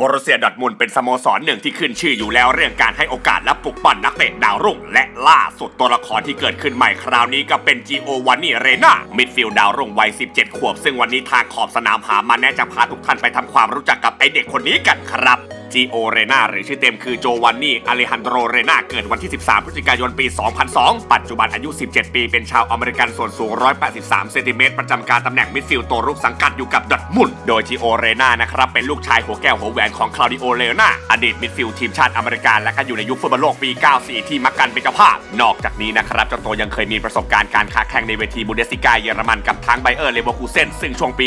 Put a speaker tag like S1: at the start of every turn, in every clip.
S1: บรุเซียดอทมุนเป็นสโมสรหนึ่งที่ขึ้นชื่ออยู่แล้วเรื่องการให้โอกาสและปลุกปั้นนักเตะดาวรุ่ง และล่าสุดตัวละครที่เกิดขึ้นใหม่คราวนี้ก็เป็นจีโอวานี่เรนามิดฟิลด์ดาวรุ่งวัย 17 ขวบ ซึ่งวันนี้ทางขอบสนามหามาแนะจะพาทุกท่านไปทำความรู้จักกับไอเด็กคนนี้กันครับจีโอเรนาหรือชื่อเต็มคือโจวันนี่อเลฮันโดเรนาเกิดวันที่ 13 พฤศจิกายน ปี 2002 ปัจจุบันอายุ 17 ปี เป็นชาวอเมริกันส่วนสูง 183 เซนติเมตรประจำการตำแหน่งมิดฟิลด์ตัวรุกสังกัดอยู่กับดอทมุนโดยจีโอเรนานะครับเป็นลูกชายหัวแก้วหัวแหวนของคลาวดิโอเลโอนาอดีตมิดฟิลด์ทีมชาติอเมริกันและก็อยู่ในยุคฟุตบอลโลกปี 94 ที่มักกันเป็นเจ้าภาพ นอกจากนี้นะครับเจ้าตัวยังเคยมีประสบการณ์การค้าแข่งในเวทีบุนเดสติกาเยอรมันกับทั้งไบเออร์เลเวอร์คูเซนซึ่งช่วงปี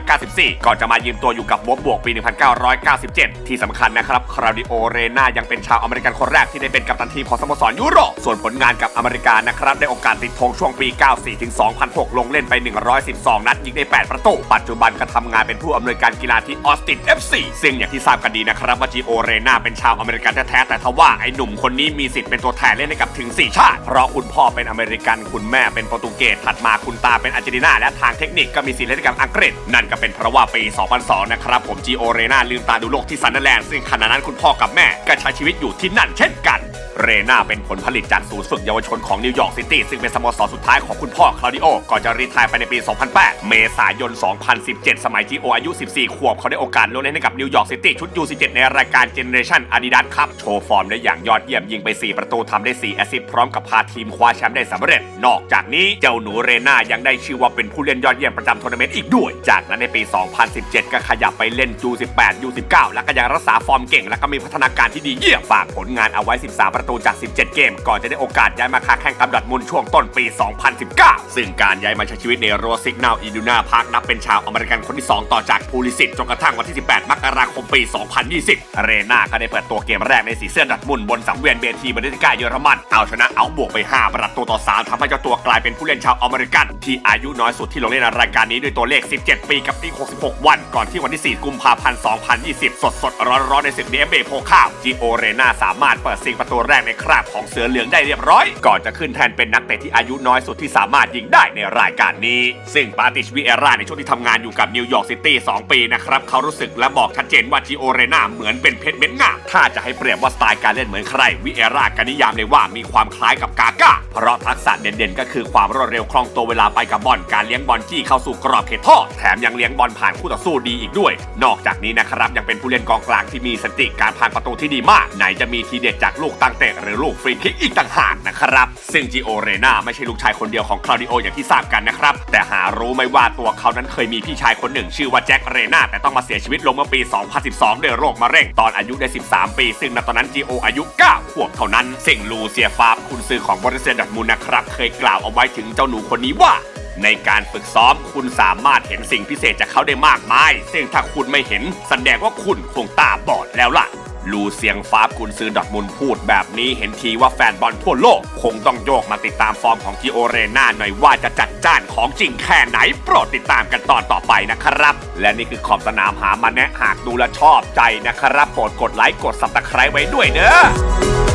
S1: 1994 ก่อนจะมายืมตัวอยู่กับวบบวกปี 1997 ที่สำคัญนะครับคราวดิโอเรนายังเป็นชาวอเมริกันคนแรกที่ได้เป็นกัปตันทีมของสโมสรยุโรปส่วนผลงานกับอเมริกานะครับได้โอกาสติดธงช่วงปี 94 ถึง 2006 ลงเล่นไป 112 นัดยิงได้ 8 ประตู ปัจจุบันก็ทำงานเป็นผู้อำนวยการกีฬาที่ออสติน FC ซึ่งอย่างที่ทราบกันดีนะครับว่าจีโอเรนาเป็นชาวอเมริกันแท้ๆแต่ทว่าไอ้หนุ่มคนนี้มีสิทธิ์เป็นตัวแทนเล่นให้กับถึง 4 ชาติ เพราะคุณพ่อเป็นอเมริกันคุณแม่เป็นโปรตุเกสถัดมาคุณตาเป็นอาร์เจนตินาและทางเทคนิคก็มีสิทธิ์เล่นให้กับอังกฤษ นั่นก็เป็นเพราะว่าปี 2002 นะครับผมจีโอเรนาลืมตาดูโลกที่ซันเดอร์แลนด์ซึ่งขณะนั้นคุณพ่อกับแม่ก็ใช้ชีวิตอยู่ที่นั่นเช่นกัน เรนาเป็นผลผลิตจากศูนย์ฝึกเยาวชนของนิวยอร์กซิตี้ซึ่งเป็นสโมสรสุดท้ายของคุณพ่อคลาดิโอ ก่อนจะรีไทายไปในปี 2008 เมษายน 2017 สมัยที่โออายุ 14 ขวบเขาได้โอกาสลงเล่นให้กับนิวยอร์กซิตี้ชุด U17 ในรายการ Generation Adidas Cup โชว์ฟอร์มได้อย่างยอดเยี่ยมยิงไป 4 ประตูทำได้ 4 แอสซิสต์พร้อมกับพาทีมคว้าแชมป์ได้สำเร็จ นอกจากนี้เจ้าหนูเรนายังได้ชื่อว่าเป็นผู้เล่นยอดเยี่ยมประจำทัวร์นาเมนต์อีกด้วย จากนั้นในปี 2017 ก็ขยับไปเล่น U18 U19 แล้วก็ยังรักษาฟอร์มเก่งและก็มีพัฒนาการที่ดีเยี่ยมฝากผลงานเอาไว้ 13 ประตูจาก 17 เกม ก่อนจะได้โอกาสย้ายมาค้าแข่งกับดอร์ทมุนช่วงต้นปี 2019 ซึ่งการย้ายมาใช้ชีวิตในโรซิกนาอีดูนาพาร์คนับเป็นชาวอเมริกันคนที่ 2 ต่อจากพูลิสิตจนกระทั่งวันที่ 18 มกราคมปี 2020 เรนาก็ได้เปิดตัวเกมแรกในสีเสื้อดอร์ทมุนบนสังเวียนเบทีบนเดติกาเยอรมันเอาชนะเอาบวกไป 5 ประตูต่อ 3ทำให้เจ้าตัวกลายเป็นผู้เล่นชาวอเมริกัน ที่อายุน้อยสุดที่ลงเล่นในรายการนี้ด้วยตัวเลข 17 ปีกับอีก 66 วัน ก่อนที่วันที่ 4 กุมภาพันธ์ 2020 สดสดๆร้อนๆในศึกเดเบโพคาจีโอเรนาสามารถเปิดซิงประตูแรกในคราบของเสือเหลืองได้เรียบร้อย ก่อนจะขึ้นแทนเป็นนักเตะที่อายุน้อยสุดที่สามารถยิงได้ในรายการนี้ ซึ่งปาติชวิเอราในช่วงที่ทำงานอยู่กับนิวยอร์กซิตี้2ปีนะครับ เขารู้สึกและบอกชัดเจนว่าจิโอเรนาเหมือนเป็นเพชรเม็ดงามถ้าจะให้เปรียบว่าสไตล์การเล่นเหมือนใครวิเอราก็นิยามเลยว่ามีความคล้ายกับกาก้าเพราะทักษะเด่นๆ ก็คือความรวดเร็วคล่องตัวเวลาไปกับบอลการเลี้ยงบอลจี้เข้าสู่กรอบเขตโทษแถมยังเลี้ยงบอลผ่านคู่ต่อสู้ดีอีกด้วย นอกจากนี้นะครับยังเป็นผู้เล่นกองกลางที่มีสติการผ่านประตูที่ดีมาก ไหนจะมีทีเด็ดจากลูกตั้งเตะหรือลูกฟรีคิกอีกต่างหากนะครับ ซึ่งจิโอเรนาไม่ใช่ลูกชายคนเดียวของคลาวดิโออย่างที่ทราบกันนะครับ แต่หารู้ไหมว่าตัวเขานั้นเคยมีพี่ชายคนหนึ่ง ชื่อว่าแจ็คเรนาแต่ต้องมาเสียชีวิตลงเมื่อปี 2012 ด้วยโรคมะเร็งตอนอายุได้ 13 ปี ซึ่งณตอนนั้นจิโออายุ9ขวบเท่านั้นสิ่งลูเซียฟาบคุณซื้อของบริษัทดอร์ทมุนนะครับเคยกล่าวเอาไว้ถึงเจ้าหนูคนนี้ว่าในการฝึกซ้อมคุณสามารถเห็นสิ่งพิเศษจากเขาได้มากมาย ซึ่งถ้าคุณไม่เห็น แสดงว่าคุณคงตาบอดแล้วล่ะ ลูเซียงฟาบกุนซือดอทมุนพูดแบบนี้เห็นทีว่าแฟนบอลทั่วโลก คงต้องโยกมาติดตามฟอร์มของจิโอเรนาหน่อยว่าจะจัดจ้านของจริงแค่ไหน โปรดติดตามกันตอนต่อไปนะครับ และนี่คือขอบสนามหามาแนะหากดูและชอบใจนะครับ โปรดกดไลค์กดสับตะไคร้ไว้ด้วยเด้อ